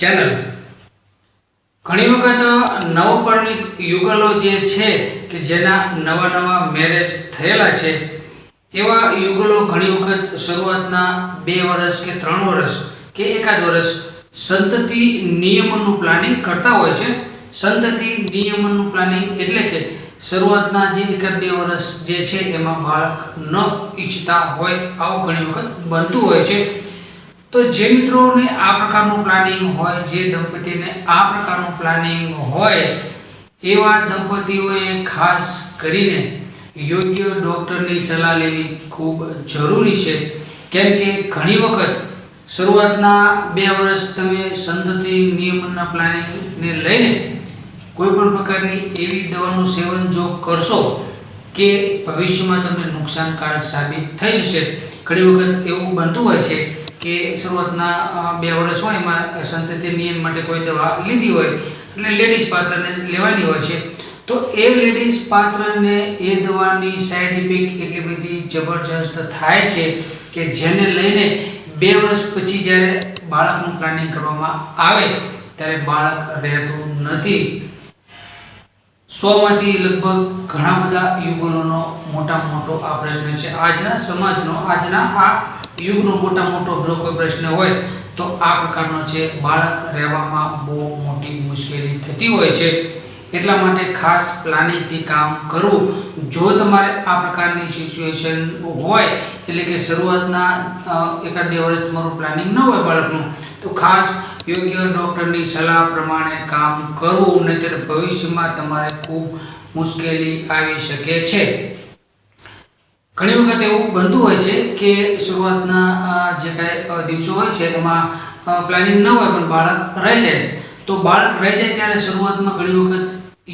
Channel ઘણી વખત નવપરિણીત યુગલો જે છે કે જેના નવા નવા મેરેજ થયેલા છે, એવા યુગલો ઘણી વખત શરૂઆતના બે વર્ષ કે ત્રણ વર્ષ કે એકાદ વર્ષ સંતતિ નિયમનનું પ્લાનિંગ કરતા હોય છે. સંતતિ નિયમનનું પ્લાનિંગ એટલે કે શરૂઆતના જે એકાદ બે વર્ષ જે છે એમાં બાળક ન ઈચ્છતા હોય, આવું ઘણી વખત બનતું હોય છે. તો જે મિત્રોને આ પ્રકારનું પ્લાનિંગ હોય, જે દંપતીને આ પ્રકારનું પ્લાનિંગ હોય, એવા દંપતીઓએ ખાસ કરીને યોગ્ય ડૉક્ટરની સલાહ લેવી ખૂબ જરૂરી છે. કેમ કે ઘણી વખત શરૂઆતના બે વર્ષ તમે સંતતિ નિયમનના પ્લાનિંગને લઈને કોઈ પણ પ્રકારની એવી દવાનું સેવન જો કરશો કે ભવિષ્યમાં તમને નુકસાનકારક સાબિત થઈ જશે. ઘણી વખત એવું બનતું હોય છે કે શરૂઆતના બે વર્ષ હોય એમાં સંતતિ નિયમ માટે કોઈ દવા લીધી હોય એટલે લેડીઝ પાત્રને લેવાની હોય છે. તો એ લેડીઝ પાત્રને એ દવાની સાઈડ ઇફેક્ટ એટલી બધી જબરજસ્ત થાય છે કે જેને લઈને બે વર્ષ પછી જ્યારે બાળકનું પ્લાનિંગ કરવામાં આવે, ત્યારે બાળક રહેતું નથી. સોમાંથી લગભગ ઘણા બધા યુગલોનો મોટા મોટો આ પ્રશ્ન છે. આજના સમાજનો, આજના આ યુગનો મોટા મોટો જો કોઈ પ્રશ્ન હોય તો આ પ્રકારનો છે બાળક રહેવામાં બહુ મોટી મુશ્કેલી થતી હોય છે. એટલા માટે ખાસ પ્લાનિંગથી કામ કરવું. જો તમારે આ પ્રકારની સિચ્યુએશન હોય, એટલે કે શરૂઆતના એકાદ બે વર્ષ તમારું પ્લાનિંગ ન હોય બાળકનું, તો ખાસ યોગ્ય ડૉક્ટરની સલાહ પ્રમાણે કામ કરવું, નહીંતર ભવિષ્યમાં તમારે ખૂબ મુશ્કેલી આવી શકે છે. ઘણી વખત એવું બનતું હોય છે કે શરૂઆતના જે કાંઈ દિવસો હોય છે, એમાં પ્લાનિંગ ન હોય પણ બાળક રહી જાય. તો બાળક રહી જાય ત્યારે શરૂઆતમાં ઘણી વખત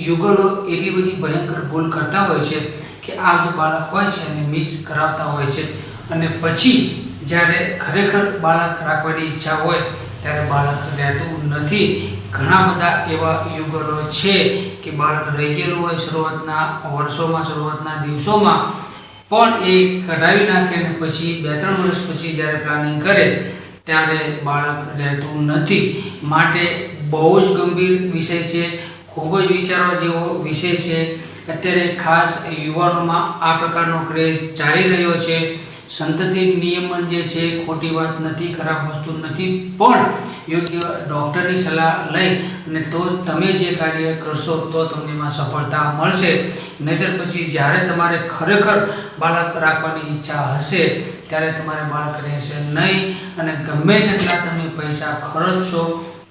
યુગલો એટલી બધી ભયંકર ભૂલ કરતા હોય છે કે આ જે બાળક હોય છે એને મિસ કરાવતા હોય છે. અને પછી જ્યારે ખરેખર બાળક રાખવાની ઈચ્છા હોય, ત્યારે બાળક રહેતું નથી. ઘણા બધા એવા યુગલો છે કે બાળક રહી ગયેલું હોય શરૂઆતના વર્ષોમાં, શરૂઆતના દિવસોમાં પણ એ કઢાવી નાખે અને પછી બે ત્રણ વર્ષ પછી જ્યારે પ્લાનિંગ કરે, ત્યારે બાળક રહેતું નથી. માટે બહુ જ ગંભીર વિષય છે, ખૂબ જ વિચારવા જેવો વિષય છે. અત્યારે ખાસ યુવાનોમાં આ પ્રકારનો ક્રેઝ ચાલી રહ્યો છે. સંતતિ નિયમન જે છે, ખોટી વાત નથી, ખરાબ વસ્તુ નથી, પણ યોગ્ય ડૉક્ટરની સલાહ લઈ અને તો તમે જે કાર્ય કરશો, તો તમને એમાં સફળતા મળશે. નહીતર પછી જ્યારે તમારે ખરેખર બાળક રાખવાની ઈચ્છા હશે, ત્યારે તમારે બાળક રહેશે નહીં અને ગમે તેટલા તમે પૈસા ખર્ચશો,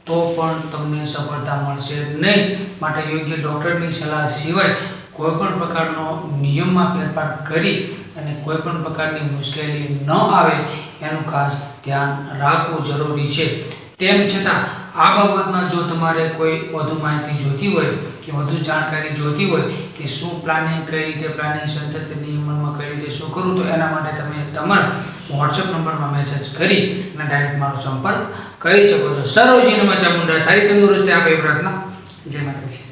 તો પણ તમને સફળતા મળશે નહીં. માટે યોગ્ય ડૉક્ટરની સલાહ સિવાય કોઈ પણ પ્રકારનો નિયમમાં ફેરફાર કરી અને કોઈ પણ પ્રકારની મુશ્કેલી ન આવે, એનું ખાસ ધ્યાન રાખવું જરૂરી છે. તેમ છતાં, આ બાબતમાં જો તમારે કોઈ વધુ માહિતી જોઈતી હોય કે વધુ જાણકારી જોઈતી હોય કે શું પ્લાનિંગ કઈ રીતે પ્લાનિંગ સંતત નિયમનમાં કઈ રીતે શું કરવું, તો એના માટે તમે તમારા વોટ્સઅપ નંબરમાં મેસેજ કરી અને ડાયરેક્ટ મારો સંપર્ક કરી શકો છો. મચા ચામુંડા સારી તંદુરસ્તી આપે એ પ્રાર્થના. જય માતાજી.